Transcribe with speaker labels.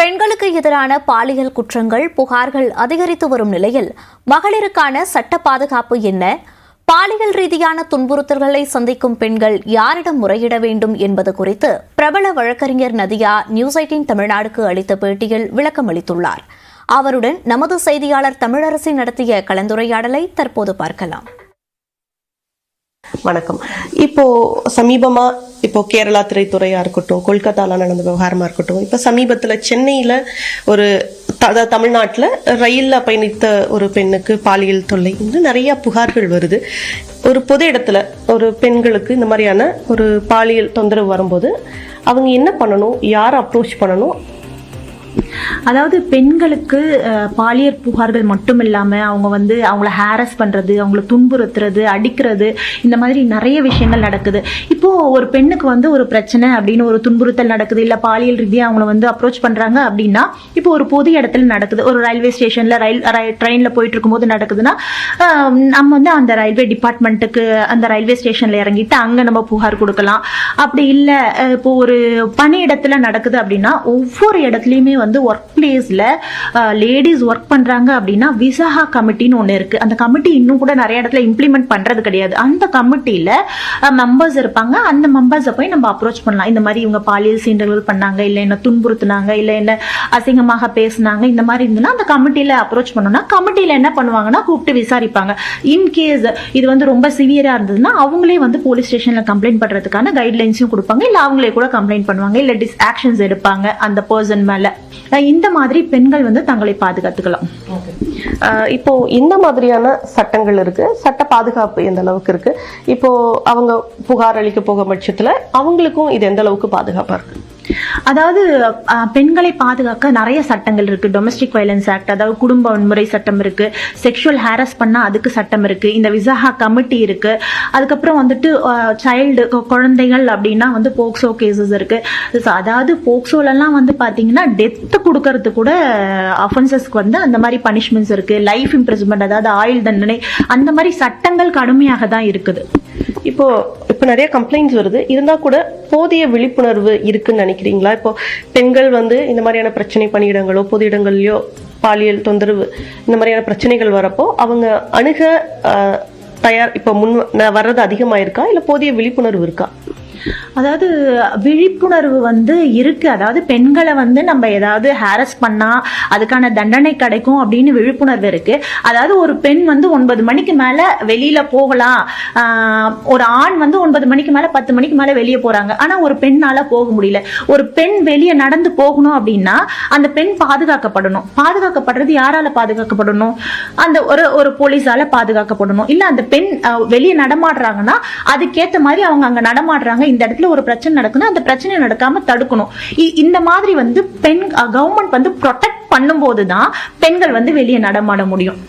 Speaker 1: பெண்களுக்கு எதிரான பாலியல் குற்றங்கள் புகார்கள் அதிகரித்து வரும் நிலையில் மகளிருக்கான சட்ட பாதுகாப்பு என்ன? பாலியல் ரீதியான துன்புறுத்தல்களை சந்திக்கும் பெண்கள் யாரிடம் முறையிட வேண்டும் என்பது குறித்து பிரபல வழக்கறிஞர் நதியா நியூஸ் எயிட்டின் தமிழ்நாடுக்கு அளித்த பேட்டியில் விளக்கம் அளித்துள்ளார். அவருடன் நமது செய்தியாளர் தமிழரசி நடத்திய கலந்துரையாடலை தற்போது பார்க்கலாம்.
Speaker 2: வணக்கம். இப்போ சமீபமா இப்போ கேரளா திரைத்துறையா இருக்கட்டும் கொல்கத்தால நடந்த விவகாரமா இருக்கட்டும் இப்போ சமீபத்துல சென்னையில ஒரு த- தமிழ்நாட்டில் ரயிலில் பயணித்த ஒரு பெண்ணுக்கு பாலியல் தொல்லை வந்து நிறைய புகார்கள் வருது. ஒரு பொது இடத்துல ஒரு பெண்களுக்கு இந்த மாதிரியான ஒரு பாலியல் தொந்தரவு வரும்போது அவங்க என்ன பண்ணணும் யார் அப்ரோச் பண்ணணும்
Speaker 3: அதாவது பெண்களுக்கு பாலியல் புகார்கள் மட்டும் இல்லாமல் அவங்க வந்து அவங்கள ஹாரஸ் பண்ணுறது அவங்கள துன்புறுத்துறது அடிக்கிறது இந்த மாதிரி நிறைய விஷயங்கள் நடக்குது. இப்போது ஒரு பெண்ணுக்கு வந்து ஒரு பிரச்சனை அப்படின்னு ஒரு துன்புறுத்தல் நடக்குது இல்லை பாலியல் ரீதியாக அவங்கள வந்து அப்ரோச் பண்ணுறாங்க அப்படின்னா இப்போ ஒரு பொது இடத்துல நடக்குது. ஒரு ரயில்வே ஸ்டேஷனில் ரயில் ட்ரெயினில் போயிட்டு இருக்கும்போது நடக்குதுன்னா நம்ம வந்து அந்த ரயில்வே டிபார்ட்மெண்ட்டுக்கு அந்த ரயில்வே ஸ்டேஷனில் இறங்கிட்டு அங்கே நம்ம புகார் கொடுக்கலாம். அப்படி இல்லை இப்போ ஒரு பணியிடத்தில் நடக்குது அப்படின்னா ஒவ்வொரு இடத்துலையுமே வந்து ஒர்க் பிளேஸில் லேடிஸ் ஒர்க் பண்ணுறாங்க அப்படின்னா விசாகா கமிட்டின்னு ஒன்று இருக்குது அந்த கமிட்டி இன்னும் கூட நிறைய இடத்துல இம்ப்ளிமெண்ட் பண்ணுறது கிடையாது. அந்த கமிட்டியில் மெம்பர்ஸ் இருப்பாங்க. அந்த மெம்பர்ஸை போய் நம்ம அப்ரோச் பண்ணலாம். இந்த மாதிரி இவங்க பாலியல் சீண்டல்கள் பண்ணாங்க இல்லை என்ன துன்புறுத்துனாங்க இல்லை என்ன அசிங்கமாக பேசுனாங்க இந்த மாதிரி இருந்ததுன்னா அந்த கமிட்டியில் அப்ரோச் பண்ணோம்னா கமிட்டியில் என்ன பண்ணுவாங்கன்னா கூப்பிட்டு விசாரிப்பாங்க. இன்கேஸ் இது வந்து ரொம்ப சிவியராக இருந்ததுன்னா அவங்களே வந்து போலீஸ் ஸ்டேஷனில் கம்ப்ளைண்ட் பண்ணுறதுக்கான கைட்லைன்ஸும் கொடுப்பாங்க. இல்லை அவங்களே கூட கம்ப்ளைண்ட் பண்ணுவாங்க. இல்லை டிஸ் ஆக்ஷன்ஸ் எடுப்பாங்க அந்த பர்சன் மேலே. இந்த மாதிரி பெண்கள் வந்து தங்களை பாதுகாத்துக்கலாம்.
Speaker 2: ஆஹ் இப்போ இந்த மாதிரியான சட்டங்கள் இருக்கு. சட்ட பாதுகாப்பு எந்த அளவுக்கு இருக்கு? இப்போ அவங்க புகார் அளிக்க போகும் பட்சத்துல அவங்களுக்கும் இது எந்த அளவுக்கு பாதுகாப்பா இருக்கு?
Speaker 3: அதாவது பெண்களை பாதுகாக்க நிறைய சட்டங்கள் இருக்கு. டொமஸ்டிக் வயலன்ஸ் ஆக்ட் அதாவது குடும்ப வன்முறை சட்டம் இருக்கு. செக்ஷுவல் ஹாரஸ் பண்ணா அதுக்கு சட்டம் இருக்கு. இந்த விசாகா கமிட்டி இருக்கு. அதுக்கப்புறம் வந்துட்டு சைல்டு குழந்தைகள் அப்படின்னா வந்து போக்சோ கேசஸ் இருக்கு. அதாவது போக்சோலலாம் வந்து பாத்தீங்கன்னா டெத்து கொடுக்கறது கூட அஃபென்சஸ்க்கு வந்து அந்த மாதிரி பனிஷ்மெண்ட்ஸ் இருக்கு. லைஃப் இம்ப்ரெஸ்மெண்ட் அதாவது ஆயுள் தண்டனை அந்த மாதிரி சட்டங்கள் கடுமையாக தான் இருக்குது.
Speaker 2: இப்போ இப்போ நிறைய கம்ப்ளைண்ட்ஸ் வருது. இருந்தால் கூட போதிய விழிப்புணர்வு இருக்குன்னு நினைக்கிறீங்களா? இப்போ பெண்கள் வந்து இந்த மாதிரியான பிரச்சனை பணியிடங்களோ பொது இடங்கள்லயோ பாலியல் தொந்தரவு இந்த மாதிரியான பிரச்சனைகள் வரப்போ அவங்க அணுக தயார் இப்போ முன் ந- வர்றது அதிகமாயிருக்கா? இல்லை போதிய விழிப்புணர்வு இருக்கா?
Speaker 3: அதாவது விழிப்புணர்வு வந்து இருக்கு. அதாவது பெண்களை வந்து நம்ம ஏதாவது ஹாரஸ் பண்ணா அதுக்கான தண்டனை கிடைக்கும் அப்படின்னு விழிப்புணர்வு இருக்கு. அதாவது ஒரு பெண் வந்து ஒன்பது மணிக்கு மேல வெளியில போகலாம். ஆஹ் ஒரு ஆண் வந்து ஒன்பது மணிக்கு மேல பத்து மணிக்கு மேல வெளியே போறாங்க. ஆனா ஒரு பெண்ணால போக முடியல. ஒரு பெண் வெளியே நடந்து போகணும் அப்படின்னா அந்த பெண் பாதுகாக்கப்படணும். பாதுகாக்கப்படுறது யாரால பாதுகாக்கப்படணும்? அந்த ஒரு ஒரு போலீஸால பாதுகாக்கப்படணும். இல்ல அந்த பெண் வெளியே நடமாடுறாங்கன்னா அதுக்கேத்த மாதிரி அவங்க அங்க நடமாடுறாங்க. இந்த இடத்துல ஒரு பிரச்சனை நடக்குன்னா அந்த பிரச்சனை நடக்காம தடுக்கணும். இந்த மாதிரி வந்து பெண் கவர்மெண்ட் வந்து ப்ரொடெக்ட் பண்ணும்போது தான் பெண்கள் வந்து வெளியே நடமாட முடியும்.